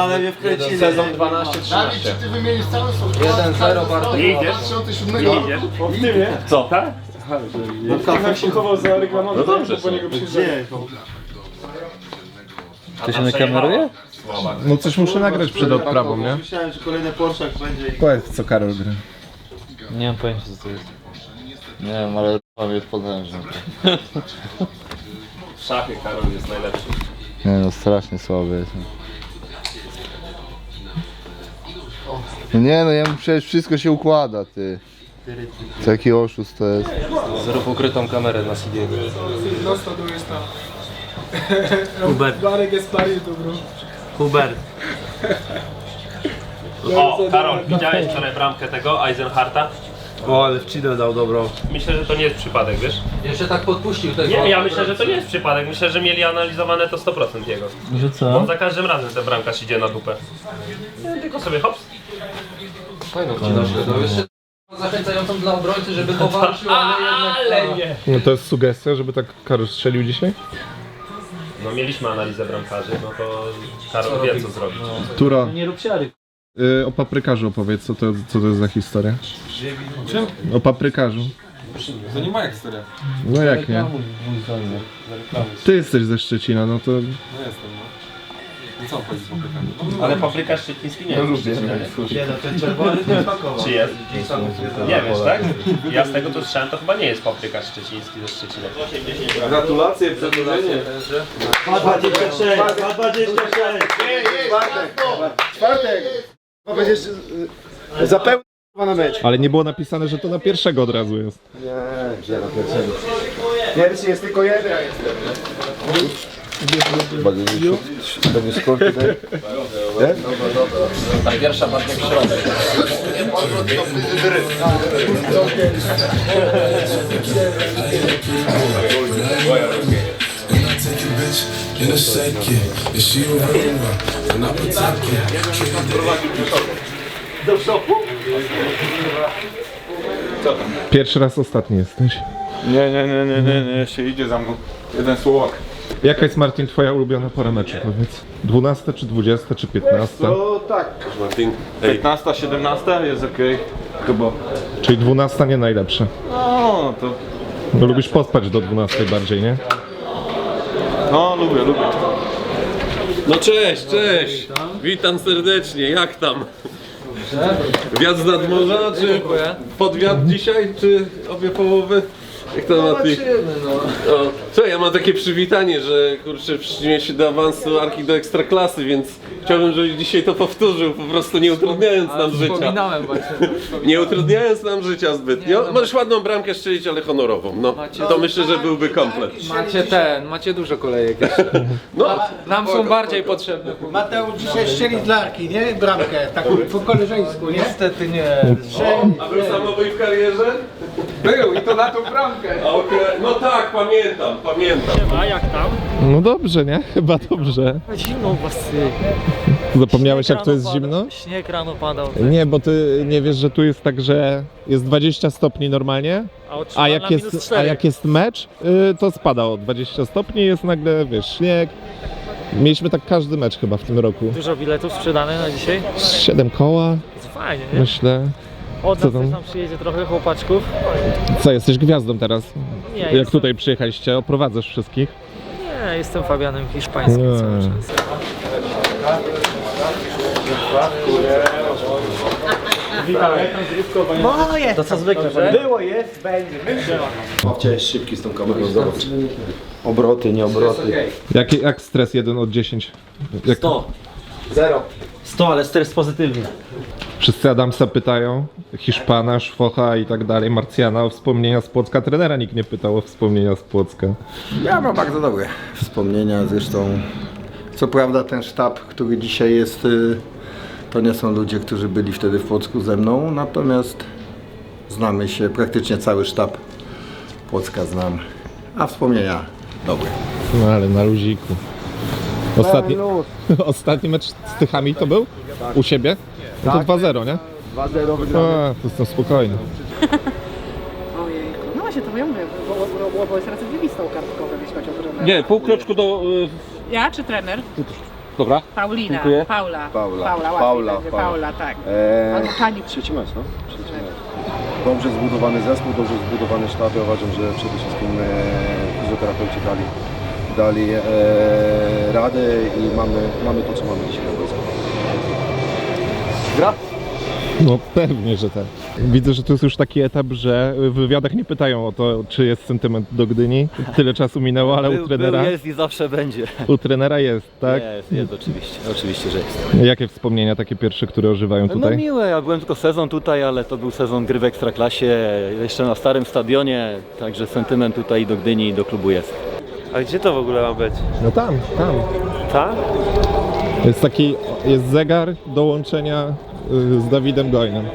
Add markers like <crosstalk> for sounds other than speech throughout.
Ale mnie wkręcili. Sezon 12-13. Dawid, czy ty wymienisz cały swój 1-0 Bartek. Nie idziesz? 2007 Nie idziesz? W tymie? Co? Tak? Jak się chował za reklamą, No dobrze, po niego przyjdzie. To się nakameruje? No coś muszę nagrać przed odprawą, nie? Myślałem, że kolejny Porsche będzie i... Powiedz co Karol gra. Nie mam pojęcia co to jest. Nie wiem, ale pan jest potężny. W szachy Karol jest najlepszy. Nie no, strasznie słaby jest. No nie no, ja przecież wszystko się układa, ty. Taki oszust to jest. Zrób ukrytą kamerę na CD. Prosto tu jest tam. Hubert. Barek jest Paris, dobro. Hubert. O, Karol, widziałeś wczoraj bramkę tego Eisenharta? O, ale wcinę dał dobrą. Myślę, że to nie jest przypadek, wiesz? Jeszcze tak podpuścił tego. Nie, ja myślę, że to nie jest przypadek. Myślę, że mieli analizowane to 100% jego. Że co? za każdym razem ten bramkarz idzie na dupę. Nie, tylko sobie hops. Fajną wcinał się to. Jeszcze zachęcającą dla obrońcy, żeby <laughs> powalczył, ale jednak... Ale nie. No to jest sugestia, żeby tak Karol strzelił dzisiaj? No mieliśmy analizę bramkarzy, no to Karol wie co zrobić. Tura, Nie rób siary. y, o paprykarzu opowiedz, co to, co to jest za historia? Czym? O paprykarzu. To nie moja historia. No jak nie? Ty jesteś ze Szczecina, no to... No jestem, no. No co chodzi z paprykami? Ale papryka szczeciński nie jest. Nie no, ten czerwony to jest pakował. Czy jest? Nie wiesz, tak? Ja z tego co słyszałem, to chyba nie jest papryka szczeciński ze Szczecina. Gratulacje, gratulacje. 226, 226. Czwartek! Bo będziesz zapełnił na mecz. Ale nie było napisane, że to na pierwszego od razu jest. Nie, gdzie na pierwszego? Pierwszy jest tylko jeden. Będzie skórki tutaj. Ta pierwsza bardziej w środek. in a second. Is she around? And I protect her. Pierwszy raz ostatni jesteś. Nie, nie, nie, nie, nie, nie, się idzie za mną. Jeden słowak. Jaka jest Martin twoja ulubiona pora meczu, powiedz? 12 czy 20 czy 15? To tak. Martin. 15, 17 jest okej. Chyba. Czyli 12 nie najlepsze. No, to... No lubisz pospać do 12 bardziej, nie? No, lubię, lubię. No cześć, cześć! Witam serdecznie, jak tam? Wiatr z nadmorza, czy podwiat dzisiaj, czy obie połowy? Jak to Mati? no. Co, ja mam takie przywitanie, że kurczę, przyczynię się do awansu Arki do Ekstraklasy, więc chciałbym, żebyś dzisiaj to powtórzył, po prostu nie utrudniając nam życia. Wspominałem właśnie. Nie utrudniając nam życia zbytnio. Możesz ładną bramkę strzelić, ale honorową, no. To myślę, że byłby komplet. Macie ten, macie dużo kolejek jeszcze. No, Nam są bardziej potrzebne. Mateusz dzisiaj strzeli dla Arki, nie? Bramkę, taką po koleżeńsku, nie? Niestety nie. a był samobój w karierze? Był i to na tą bramkę. Okej, no tak, pamiętam, pamiętam. A jak tam? No dobrze, nie? <laughs> Chyba dobrze. Zimno was. Zapomniałeś jak to jest zimno? Śnieg rano padał. Nie, bo ty nie wiesz, że tu jest tak, że jest 20 stopni normalnie, a jak jest, a jak jest mecz, y, to spada o 20 stopni, jest nagle, wiesz, śnieg. Mieliśmy tak każdy mecz chyba w tym roku. Dużo biletów sprzedane na dzisiaj. 7 koła, Fajnie, nie? myślę. Od co nas tam? też nam przyjedzie trochę chłopaczków. Co, jesteś gwiazdą teraz? Nie, Jak jestem, tutaj przyjechaliście, oprowadzasz wszystkich. nie, jestem Fabianem Hiszpańskim Nie. cały czas. Moje! To co zwykle, Było, jest, będzie. Chciałeś szybki z tą kamerą, zobacz. Obroty, nie obroty. Jak, jak stres 1 od 10? Jak 100. Zero. 100, ale stres pozytywny. Wszyscy Adamsa pytają, Hiszpana, Szwocha i tak dalej, Marcjana o wspomnienia z Płocka. Trenera nikt nie pytał o wspomnienia z Płocka. Ja mam bardzo dobre wspomnienia, zresztą co prawda ten sztab, który dzisiaj jest, y, to nie są ludzie, którzy byli wtedy w Płocku ze mną, natomiast znamy się, praktycznie cały sztab Płocka znam, a wspomnienia dobre. No ale na luziku. Ostatni, <laughs> ostatni mecz z Tychami to był? U siebie? No to 2-0, nie? 2-0 A, to jestem spokojny. <laughs> Ojejku. No właśnie, to ja mówię, bo, bo, bo, bo jest recydywistą kartkowym, jeśli chodzi o trenera. Nie, pół kroczku do... Ja czy trener? Dobra. Paulina, Dziękuję. Paula. Paula. Paula, łatwiej Paula, będzie. Paula. Paula, tak. Eee, Albo pani. trzeci mecz, no? Trzeci mecz. Dobrze zbudowany zespół, dobrze zbudowany sztab. Ja uważam, że przede wszystkim e, fizjoterapeuci dali, dali e, radę i mamy, mamy to, co mamy dzisiaj na boisku. Gra? No pewnie, że tak. Widzę, że to jest już taki etap, że w wywiadach nie pytają o to, czy jest sentyment do Gdyni. Tyle czasu minęło, ale u trenera, jest i zawsze będzie. u trenera jest, tak? Jest, jest oczywiście, oczywiście, że jest. Jakie wspomnienia takie pierwsze, które ożywają No tutaj? miłe, ja byłem tylko sezon tutaj, ale to był sezon gry w Ekstraklasie, jeszcze na starym stadionie, także sentyment tutaj do Gdyni i do klubu jest. A gdzie to w ogóle ma być? No tam, tam. Ta? Jest taki, jest zegar do łączenia y, z Dawidem Gojnem.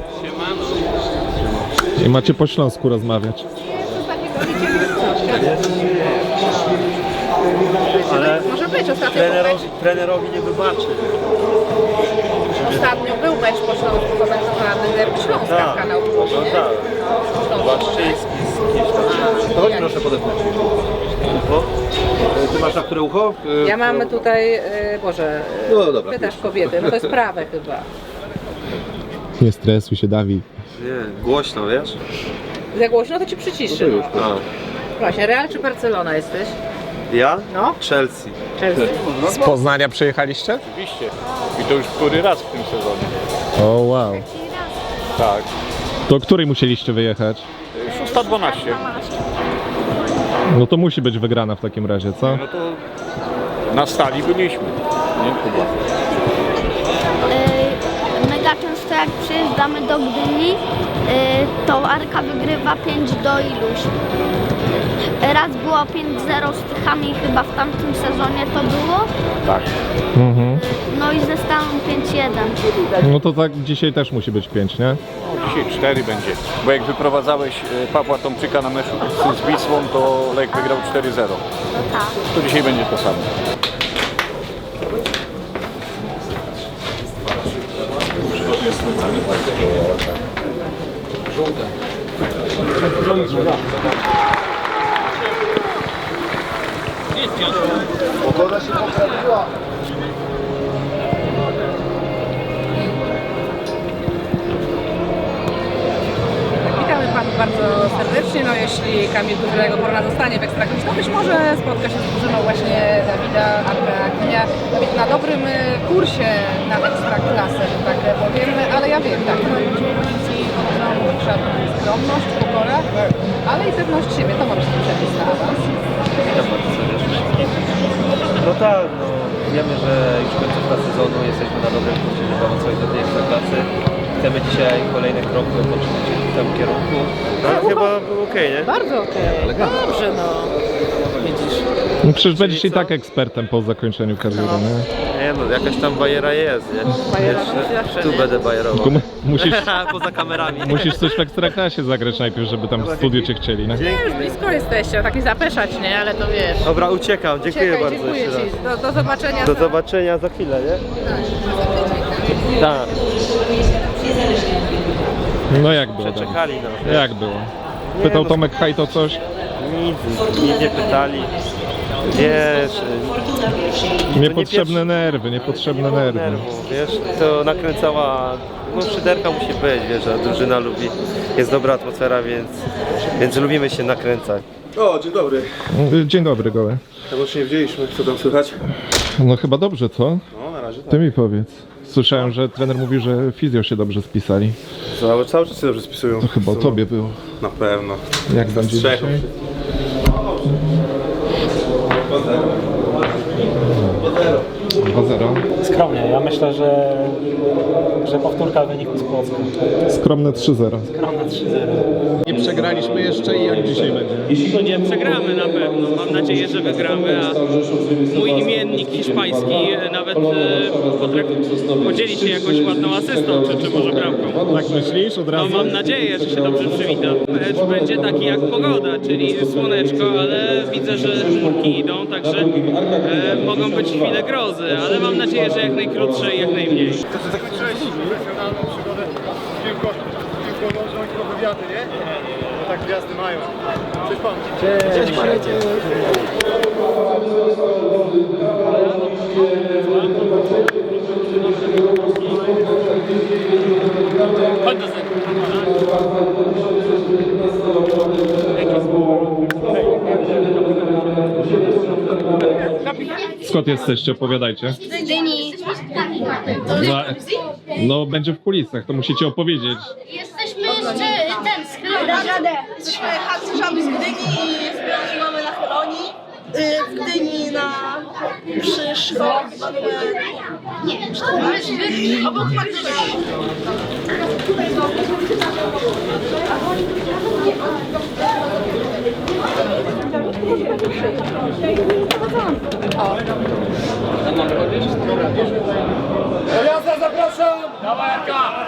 I macie po śląsku rozmawiać. Ale może być ostatnio mecz, trenerowi nie wybaczy. Ostatnio był mecz po Śląsku komentowany derby Śląska Tak. w kanał No Głosie. tak. Śląsk. Błaszczyński z kimś tam. To chodź proszę podepnąć. Ucho. Ty masz na które ucho? Y, Ja mam tutaj, y, Boże, y, No dobra. pytasz kobiety, no to jest prawe chyba. Nie stresuj się, Dawid. Nie, głośno, wiesz? Za głośno to ci przyciszy. No. A. Właśnie, Real czy Barcelona jesteś? Ja? No. Chelsea. Chelsea. Z Poznania przyjechaliście? Oczywiście. I to już który raz w tym sezonie. O wow. Tak. To której musieliście wyjechać? 612. No to musi być wygrana w takim razie, co? No to na stali byliśmy. Nie, Kuba? Przyjeżdżamy do Gdyni, yy, to Arka wygrywa 5 do iluś. Raz było 5-0 z Tychami, chyba w tamtym sezonie to było. Tak. Mhm. No i ze Staną 5-1. No to tak dzisiaj też musi być 5, nie? Dzisiaj 4 będzie. Bo jak wyprowadzałeś e, Pawła Tomczyka na meczu z Wisłą, to Lech wygrał 4-0. No tak. To dzisiaj będzie to samo. Witamy Panów bardzo serdecznie. No jeśli Kamil Dużego Korona zostanie w Ekstraklasie, to być może spotka się z drużyną właśnie Dawida Arka Kinia. Dawid na dobrym y, kursie na Ekstraklasę, że tak powiem, ale ja wiem, tak, i pozycji szacunek, skromność, pokora, ale i pewność siebie, to może być przepis na awans. No tak, no, wiemy, że już końcówka sezonu, jesteśmy na dobrym kursie, żeby awansować do tej ekstraklasy. Chcemy dzisiaj kolejne kroki poczynić w tym kierunku. No, ale chyba był okej, nie? Bardzo okej, dobrze no. Widzisz. No przecież będziesz i tak ekspertem po zakończeniu kariery, nie? Nie no, jakaś tam bajera jest, nie? Bajera Jeszcze musi zawsze, Tu nie? będę bajerował. Tylko mu- musisz, <laughs> Poza kamerami. musisz coś w ekstraklasie zagrać najpierw, żeby tam w studiu cię chcieli, nie? Nie, już blisko jesteście, tak nie zapeszać, nie, ale to wiesz. Dobra, uciekam. Dziękuję Czekaj, bardzo dziękuję jeszcze raz. Ci. Do, do zobaczenia. Do zobaczenia za chwilę, nie? Tak. No jak było? Przeczekali nas. Jak było? Pytał no- Tomek Hajto coś? Nic, nic nie pytali. Wiesz, Niepotrzebne nerwy, niepotrzebne nerwy. nerwów, wiesz, to nakręcała, no szyderka musi być, wiesz, a drużyna lubi, jest dobra atmosfera, więc, więc lubimy się nakręcać. O, dzień dobry. Dzień dobry, Gołe. Tego się nie widzieliśmy. Co tam słychać? No chyba dobrze, co? No, na razie tak. Ty mi powiedz. Słyszałem, że trener mówił, że fizjo się dobrze spisali. Cały, cały czas się dobrze spisują. To chyba o tobie było. Na pewno. Jak będzie dzisiaj? Trzech. 2-0. Skromnie, ja myślę, że, że powtórka wyniku z Płocka. Skromne 3-0. Skromna 3-0. Przegraliśmy jeszcze i jak dzisiaj będzie? No nie przegramy na pewno. Mam nadzieję, że wygramy, a mój imiennik hiszpański nawet potrafi podzielić się jakąś ładną asystą, czy, czy może bramką. Tak myślisz od No razu? mam nadzieję, że się dobrze przywita. Mecz będzie taki jak pogoda, czyli słoneczko, ale widzę, że chmurki idą, także e, mogą być chwile grozy, ale mam nadzieję, że jak najkrótsze i jak najmniej olimpiady, nie? Bo tak gwiazdy mają. Cześć panu. Cześć, Cześć Marek. Chodź do Skąd jesteście? Opowiadajcie. Dyni. No, będzie w kulisach, to musicie opowiedzieć. Jesteśmy Dasz radę. Jesteśmy handlarzami z Gdyni i w Gdyni mamy na Cholonii. Y, w Gdyni na Krzyszko mamy cztery. Obok Makrzyż. Jazda zapraszam! Dawaj, Arka!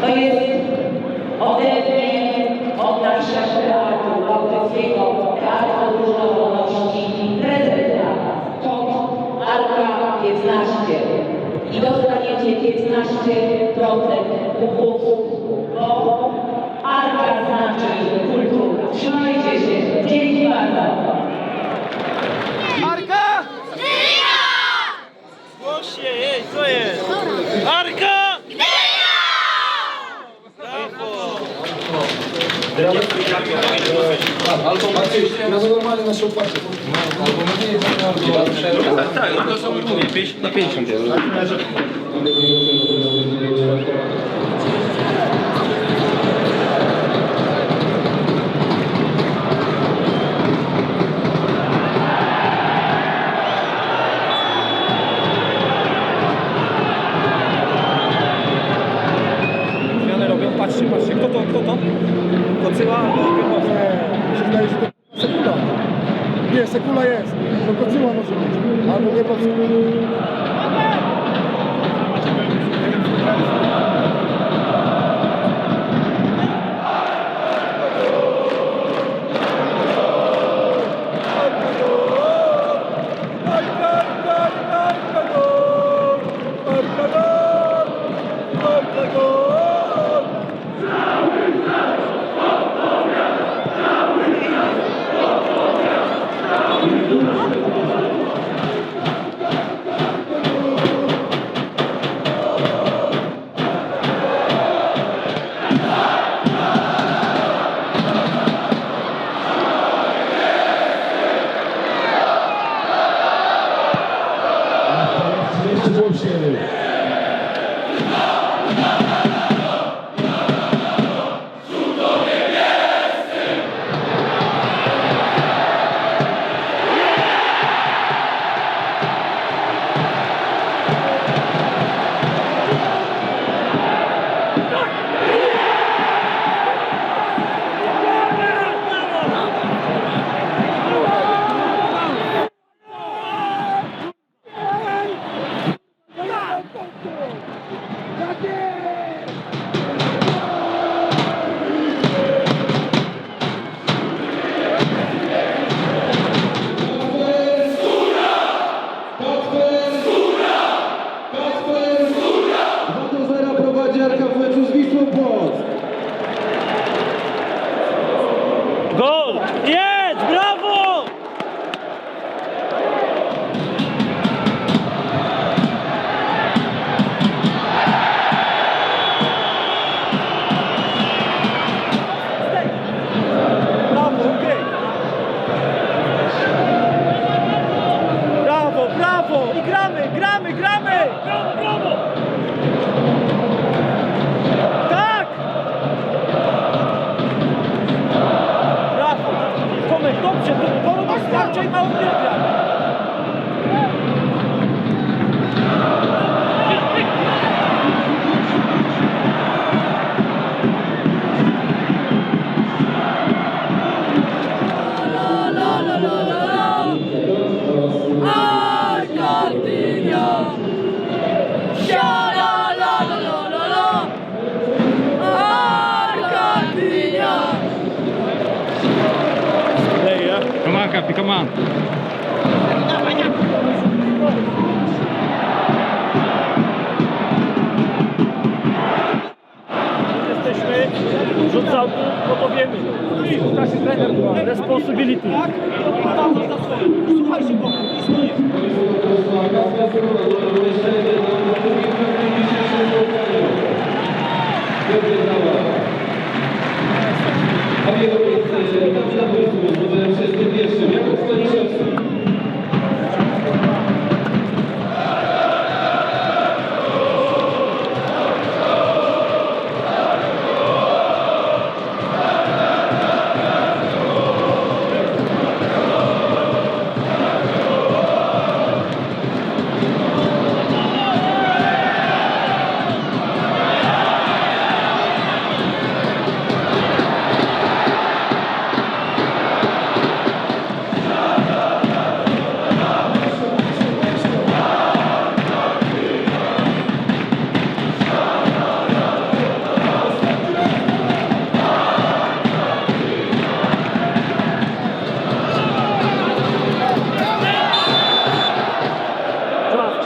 To jest odetchnienie od naszego teatru bałtyckiego, teatru różnorodności, prezent dla To Arka 15. I dostaniecie 15% upustu opłacić. No, bo my nie jesteśmy Tak, no to są, mówię, 50 na 50. Надо Липовск.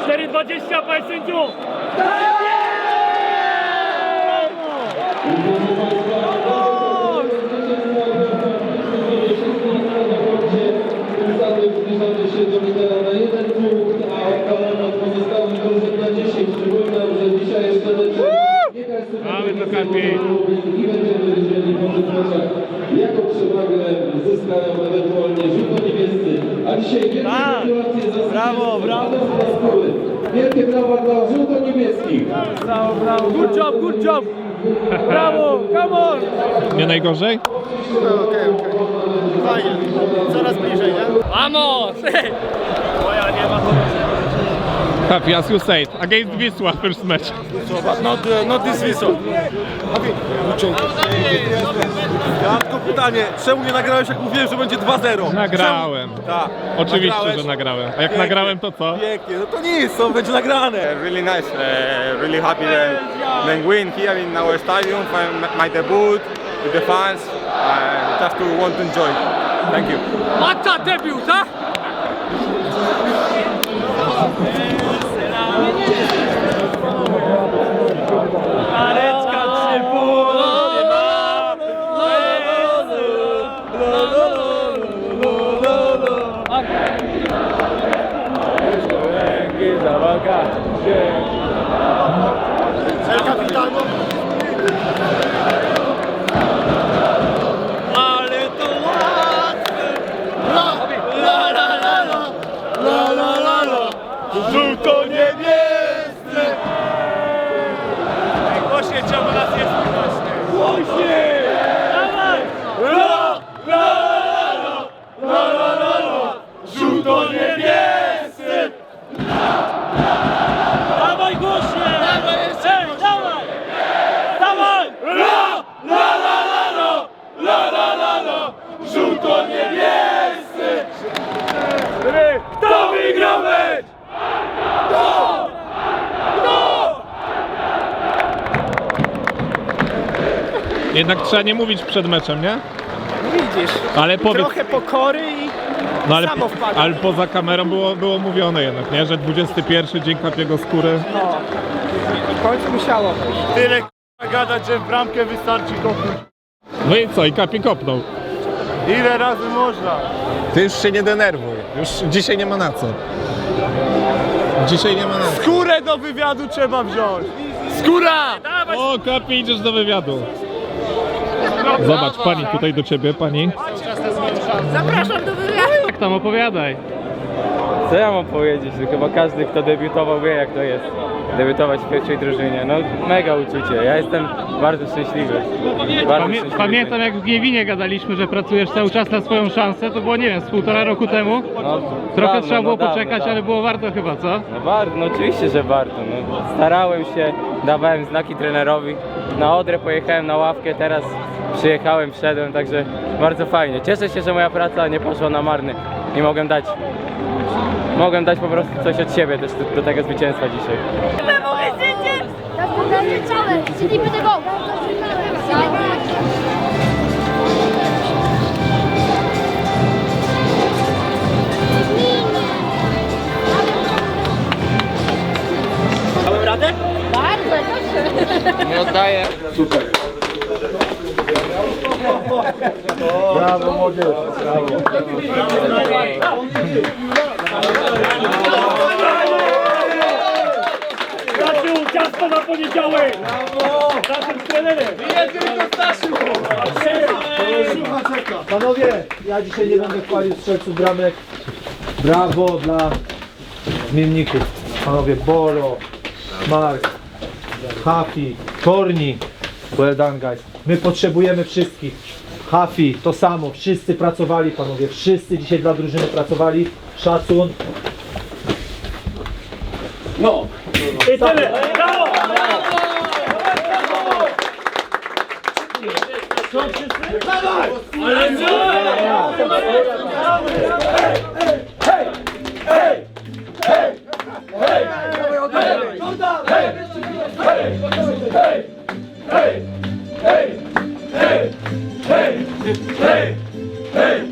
4,20 panie sędziu! Mamy to kampi. I będziemy wiedzieli po tych jaką przewagę zyskają ewentualnie żółto-niebiescy. A dzisiaj wielkie tak. gratulacje za Brawo, brawo. Wielkie brawa dla żółto-niebieskich. Brawo, brawo. Good job, good job. Brawo, come on. Nie najgorzej? Fajnie. Coraz bliżej, nie? Vamos! <laughs> Moja nie ma Happy, as you said, against Wisła first match. Not, uh, not this whistle. Ja mam tylko pytanie, czemu nie nagrałeś jak mówiłem, że będzie 2-0? Nagrałem. Czemu? Tak. Oczywiście, Nagrałeś? że nagrałem. A jak Pięknie. nagrałem, to co? Pięknie, no to nic, to będzie nagrane. really nice. Uh, really happy that then win here in our stadium for my debut with the fans. Uh, just to want to enjoy. Thank you. Mata debiut, ha? El capitano. Ale to łatwe! La, la, la, la, la, la, la, la, la. Żółto niebiescy! Jednak trzeba nie mówić przed meczem, nie? Widzisz, Ale powiedz, trochę pokory i no ale, samo ale poza kamerą było, było mówione jednak, nie? Że 21 dzień kapiego skóry. no. W końcu musiało być. Tyle k***a gadać, że w bramkę wystarczy kopnąć. No i co? I kapi kopnął. Ile razy można? Ty już się nie denerwuj. Już dzisiaj nie ma na co. Dzisiaj nie ma na co. Skórę do wywiadu trzeba wziąć. Skóra! O, kapi, idziesz do wywiadu. Zobacz, pani tutaj do ciebie, pani. Zapraszam do wywiadu. Jak tam opowiadaj? Co ja mam powiedzieć? Chyba każdy, kto debiutował, wie jak to jest. Debiutować w pierwszej drużynie. No mega uczucie. Ja jestem bardzo szczęśliwy. Bardzo Pamię szczęśliwy. pamiętam jak w Gniewinie gadaliśmy, że pracujesz cały czas na swoją szansę, to było nie wiem, z półtora roku temu. No, Trochę dawno, trzeba było no, dawno, poczekać, dawno. ale było warto chyba, co? No bardzo, no oczywiście, że warto. No, starałem się, dawałem znaki trenerowi. Na Odrę pojechałem na ławkę, teraz przyjechałem, wszedłem, także bardzo fajnie. Cieszę się, że moja praca nie poszła na marny i mogłem dać, mogłem dać po prostu coś od siebie też do, do tego zwycięstwa dzisiaj. Dałem radę? Bardzo, proszę. Nie oddaję. Super. Brawo, młodzież. Brawo. Stasiu, ciasto na poniedziałek! Brawo! Naszym trenerem! Nie tylko Stasiu! Panowie, ja dzisiaj nie będę chwalił strzelców bramek. Brawo dla zmienników. Panowie Boro, Mark, Hafi, Korni, well done guys. My potrzebujemy wszystkich. Hafi, to samo. Wszyscy pracowali panowie. Wszyscy dzisiaj dla drużyny pracowali. Szacun. No. I tyle. Brawo! Ale To